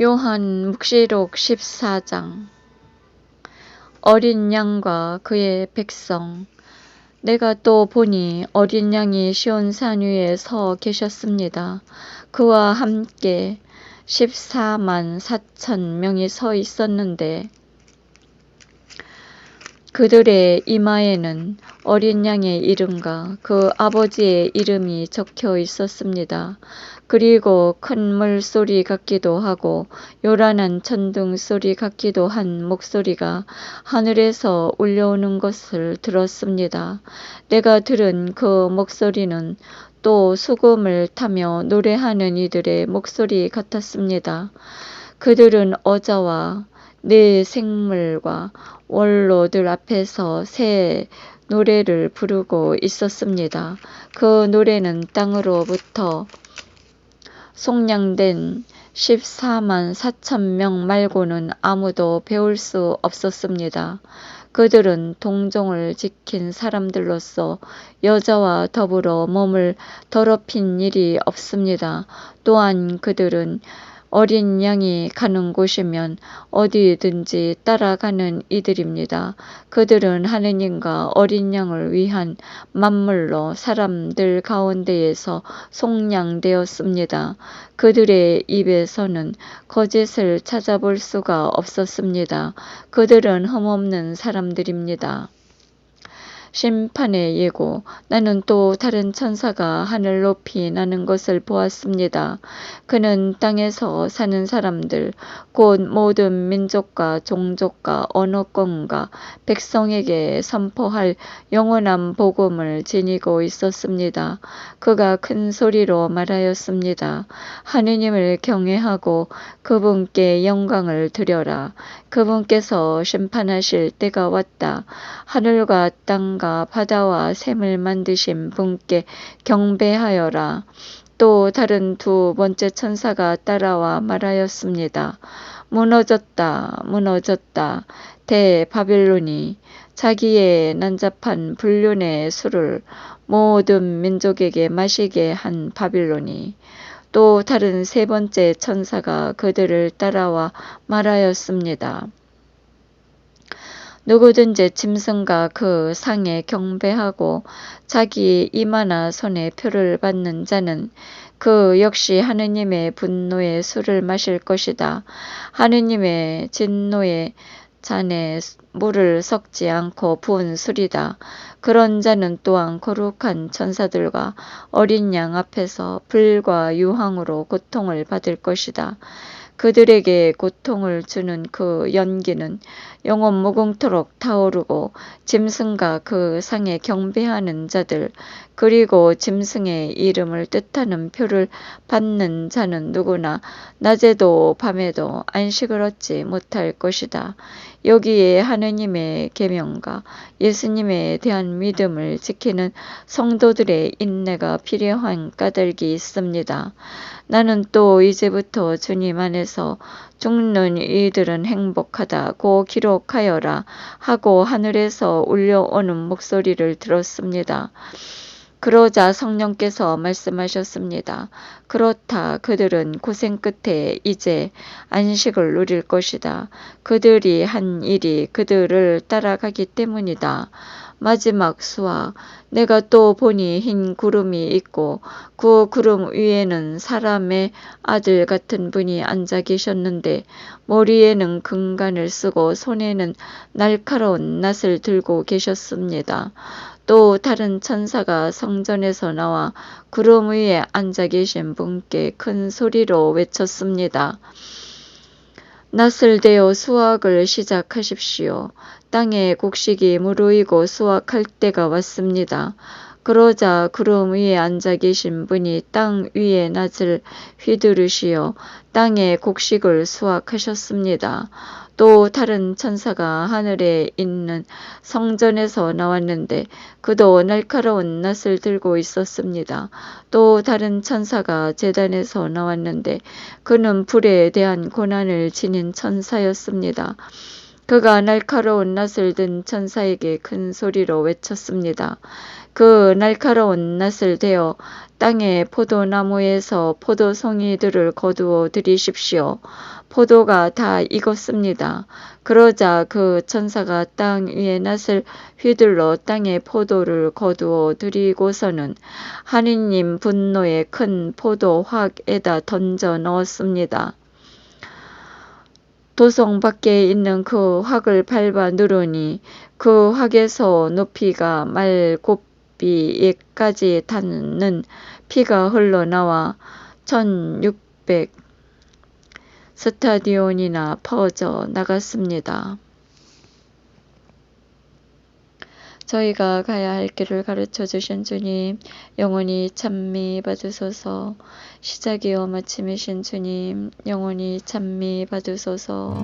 요한 묵시록 14장 어린 양과 그의 백성 내가 또 보니 어린 양이 시온 산 위에 서 계셨습니다. 그와 함께 14만 4천 명이 서 있었는데 그들의 이마에는 어린 양의 이름과 그 아버지의 이름이 적혀 있었습니다. 그리고 큰 물소리 같기도 하고 요란한 천둥 소리 같기도 한 목소리가 하늘에서 울려오는 것을 들었습니다. 내가 들은 그 목소리는 또 수금을 타며 노래하는 이들의 목소리 같았습니다. 그들은 어자와 네 생물과 원로들 앞에서 새 노래를 부르고 있었습니다. 그 노래는 땅으로부터 속량된 14만 4천 명 말고는 아무도 배울 수 없었습니다. 그들은 동종을 지킨 사람들로서 여자와 더불어 몸을 더럽힌 일이 없습니다. 또한 그들은 어린 양이 가는 곳이면 어디든지 따라가는 이들입니다. 그들은 하느님과 어린 양을 위한 만물로 사람들 가운데에서 속량되었습니다. 그들의 입에서는 거짓을 찾아볼 수가 없었습니다. 그들은 흠없는 사람들입니다. 심판의 예고 나는 또 다른 천사가 하늘 높이 나는 것을 보았습니다. 그는 땅에서 사는 사람들 곧 모든 민족과 종족과 언어권과 백성에게 선포할 영원한 복음을 지니고 있었습니다. 그가 큰 소리로 말하였습니다. 하느님을 경외하고 그분께 영광을 드려라. 그분께서 심판하실 때가 왔다. 하늘과 땅과 바다와 샘을 만드신 분께 경배하여라. 또 다른 두 번째 천사가 따라와 말하였습니다. 무너졌다, 무너졌다. 대바빌론이 자기의 난잡한 불륜의 술을 모든 민족에게 마시게 한 바빌론이 또 다른 세 번째 천사가 그들을 따라와 말하였습니다. 누구든지 짐승과 그 상에 경배하고 자기 이마나 손에 표를 받는 자는 그 역시 하느님의 분노의 술을 마실 것이다. 하느님의 진노의 잔에 물을 섞지 않고 부은 술이다. 그런 자는 또한 거룩한 천사들과 어린 양 앞에서 불과 유황으로 고통을 받을 것이다. 그들에게 고통을 주는 그 연기는 영원 무궁토록 타오르고 짐승과 그 상에 경배하는 자들 그리고 짐승의 이름을 뜻하는 표를 받는 자는 누구나 낮에도 밤에도 안식을 얻지 못할 것이다. 여기에 하느님의 계명과 예수님에 대한 믿음을 지키는 성도들의 인내가 필요한 까닭이 있습니다. 나는 또 이제부터 주님 안에서 죽는 이들은 행복하다고 기록하여라 하고 하늘에서 울려오는 목소리를 들었습니다. 그러자 성령께서 말씀하셨습니다. 그렇다. 그들은 고생 끝에 이제 안식을 누릴 것이다. 그들이 한 일이 그들을 따라가기 때문이다. 마지막 수와 내가 또 보니 흰 구름이 있고 그 구름 위에는 사람의 아들 같은 분이 앉아 계셨는데 머리에는 금관을 쓰고 손에는 날카로운 낫을 들고 계셨습니다. 또 다른 천사가 성전에서 나와 구름 위에 앉아 계신 분께 큰 소리로 외쳤습니다. 낫을 대어 수확을 시작하십시오. 땅에 곡식이 무르이고 수확할 때가 왔습니다. 그러자 구름 위에 앉아 계신 분이 땅 위에 낫을 휘두르시어 땅에 곡식을 수확하셨습니다. 또 다른 천사가 하늘에 있는 성전에서 나왔는데 그도 날카로운 낫을 들고 있었습니다. 또 다른 천사가 재단에서 나왔는데 그는 불에 대한 고난을 지닌 천사였습니다. 그가 날카로운 낫을 든 천사에게 큰 소리로 외쳤습니다. 그 날카로운 낫을 대어 땅의 포도나무에서 포도송이들을 거두어 들이십시오. 포도가 다 익었습니다. 그러자 그 천사가 땅 위에 낫을 휘둘러 땅의 포도를 거두어 들이고서는 하느님 분노의 큰 포도 확에다 던져 넣었습니다. 도성 밖에 있는 그 확을 밟아 누르니 그 확에서 높이가 말 곱 비에까지 닿는 피가 흘러나와 1600 스타디온이나 퍼져 나갔습니다. 저희가 가야 할 길을 가르쳐 주신 주님, 영원히 찬미 받으소서. 시작이요 마침이신 주님, 영원히 찬미 받으소서.